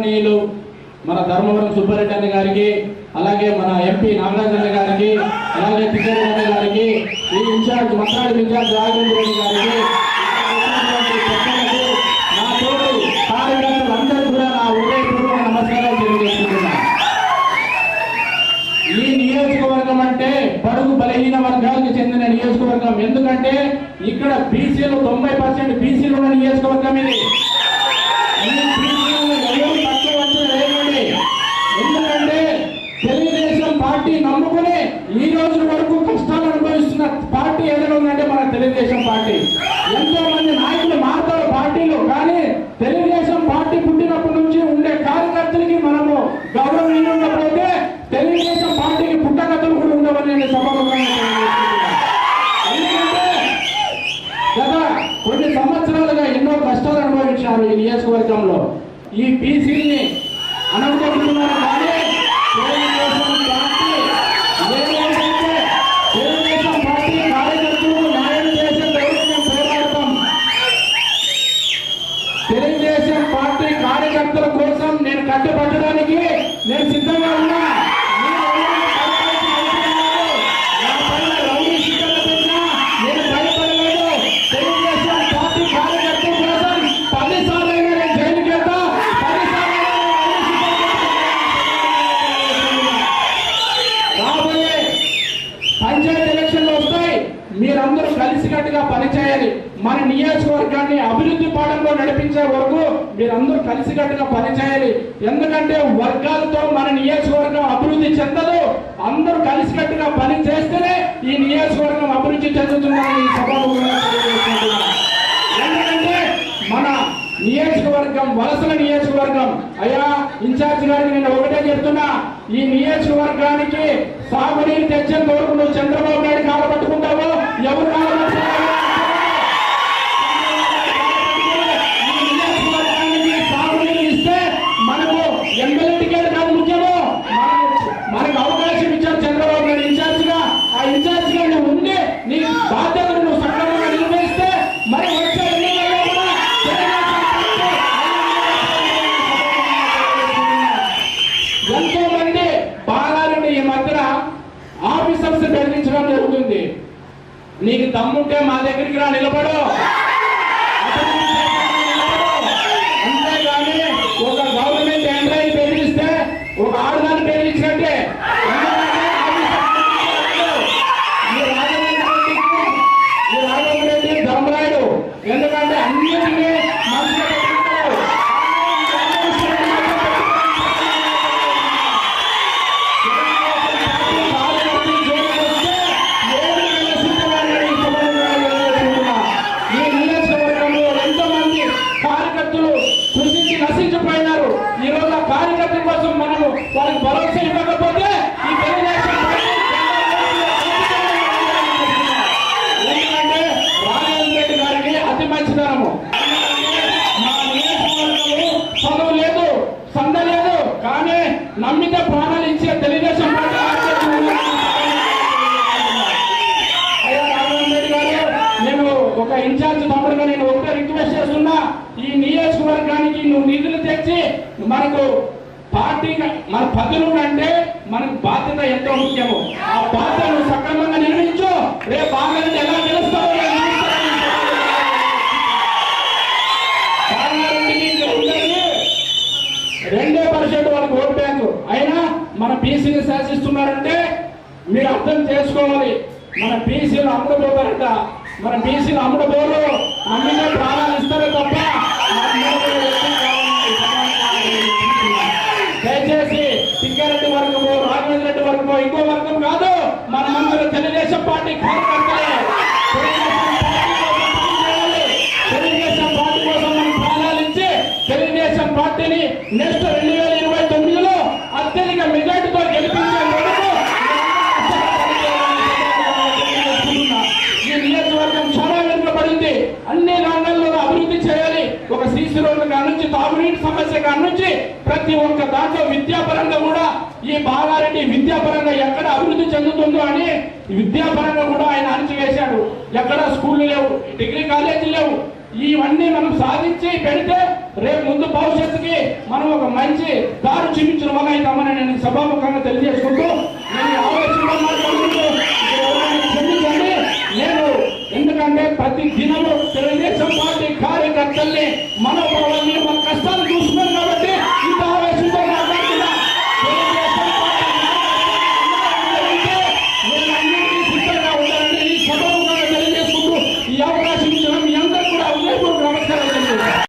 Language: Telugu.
గౌరవనీయులు మన ధర్మవరం సుబ్బారెడ్డి అన్న గారికి అలాగే మన ఎంపీ నాగరాజన్న గారికి అలాగే కిషన్ రెడ్డి గారికి ఈ ఇన్ఛార్జ్ మంత్రాడి ఇన్ఛార్జ్ రాఘవేంద్ర రెడ్డి గారికి నా తోటి కార్యకర్తలందరూ కూడా నా హృదయపూర్వక నమస్కారాలు తెలియజేస్తున్నాను ఈ నియోజకవర్గం అంటే బడుగు బలహీన వర్గాలకు చెందిన నియోజకవర్గం. ఎందుకంటే ఇక్కడ బీసీలు తొంభై పర్సెంట్ బీసీలు ఉన్న నియోజకవర్గం ఇది ఈ బీసీలను ఎవరు తక్కువ అంచనా వేయకండి. ఎందుకంటే తెలుగుదేశం పార్టీ నమ్ముకుని ఈ రోజు వరకు కష్టాలు అనుభవిస్తున్న పార్టీ ఏదైనా ఉందంటే మన తెలుగుదేశం పార్టీ ఎంతో మంది నాయకులు మారుతారు పార్టీలు కానీ తెలుగుదేశం పార్టీ పుట్టినప్పటి నుంచి ఉండే కార్యకర్తలకి మనము గౌరవం ఇవ్వకపోతే తెలుగుదేశం పార్టీకి పుట్టగతులు కూడా ఉండవని నేను సభాముఖంగా గత కొన్ని సంవత్సరాలుగా ఎన్నో కష్టాలు అనుభవించారు ఈ నియోజకవర్గంలో. ఈ బీసీని అనవగొడుతున్నారు రాబోయే పంచాయతీ ఎలక్షన్లు వస్తాయి. మీరందరూ కలిసికట్టుగా పనిచేయాలి. మన నియోజకవర్గాన్ని అభివృద్ధి పాఠంలో నడిపించే వరకు మీరందరూ కలిసికట్టుగా పనిచేయాలి. ఎందుకంటే వర్గాలతో మన నియోజకవర్గం అభివృద్ధి చెందదు. అందరూ కలిసికట్టుగా పని చేస్తేనే ఈ నియోజకవర్గం అభివృద్ధి చెందుతుందని ఎందుకంటే మన నియోజకవర్గం వలసల నియోజకవర్గం అయ్యా ఇన్ఛార్జ్ గారికి నేను ఒకటే చెప్తున్నా ఈ నియోజకవర్గానికి సాగునీరు తెచ్చేంత వరకు నువ్వు చంద్రబాబు నాయుడు కాలపట్టుకుంటావో ఎవరు ఆఫీసర్స్ బెదిరించడం జరుగుతుంది. నీకు దమ్ముంటే మా దగ్గరికి రా నిలబడు. అంతేగాని ఒక గవర్నమెంట్ ఎంప్లాయీ బెదిరిస్తే ఒక ఆడదాన్ని ఆ కోసం మనము వాళ్ళకి భరోసా ఇవ్వకపోతే ఈ తెలుగుదేశం ఎందుకంటే రాజేంద్ర రెడ్డి గారికి అతి మంచితనము మా నియోజకవర్గంలో చదువు లేదు సంద లేదు కానీ నమ్మితే ప్రాణాలు ఇచ్చే తెలుగుదేశం పార్టీ అయ్యా గారు నేను ఒక ఇన్ఛార్జ్ తమ్ముడుగా నేను ఒకటే రిక్వెస్ట్ చేస్తున్నా ఈ నియోజకవర్గానికి నువ్వు నిధులు తెచ్చి మనకు పార్టీ మన పదులు అంటే మనకు బాధ్యత ఎంతో ముఖ్యమో. ఆ బాధ్యతను సక్రమంగా నిర్వహించు. రేపు బాగా ఎలా గెలుస్తావో రెండే పర్సెంట్ వాళ్ళకి ఓట్ బ్యాంకు. అయినా మన బీసీని శాసిస్తున్నారంటే మీరు అర్థం చేసుకోవాలి. మన బీసీలు అమ్ముడుపోతారట. మన బీసీలు అమ్ముడుపోరు. నమ్మిన ప్రాణాలు ఇస్తారు తప్ప. ఇంకో వర్గం కాదు మనమందరం తెలుగుదేశం పార్టీ కార్యకర్తలే. తెలుగుదేశం పార్టీ కోసం తెలుగుదేశం పార్టీ కోసం మనం ప్రాణాలించి తెలుగుదేశం పార్టీని నెక్స్ట్ కాడి నుంచి ప్రతి ఒక్క దాంట్లో విద్యాపరంగా కూడా ఈ బాలారెడ్డి విద్యాపరంగా ఎక్కడ అభివృద్ధి చెందుతుందో అని విద్యాపరంగా కూడా ఆయన అణిచివేశాడు. ఎక్కడ స్కూళ్ళు లేవు డిగ్రీ కాలేజీలు లేవు. ఇవన్నీ మనం సాధించి పెడితే రేపు ముందు భవిష్యత్తుకి మనం ఒక మంచి దారు చూపించిన వాళ్ళైతామని నేను సభాముఖంగా తెలియజేసుకుంటూ నేను క్షమించండి నేను ఎందుకంటే ప్రతి దినము తెలుగుదేశం పార్టీ కార్యకర్తల్ని మనం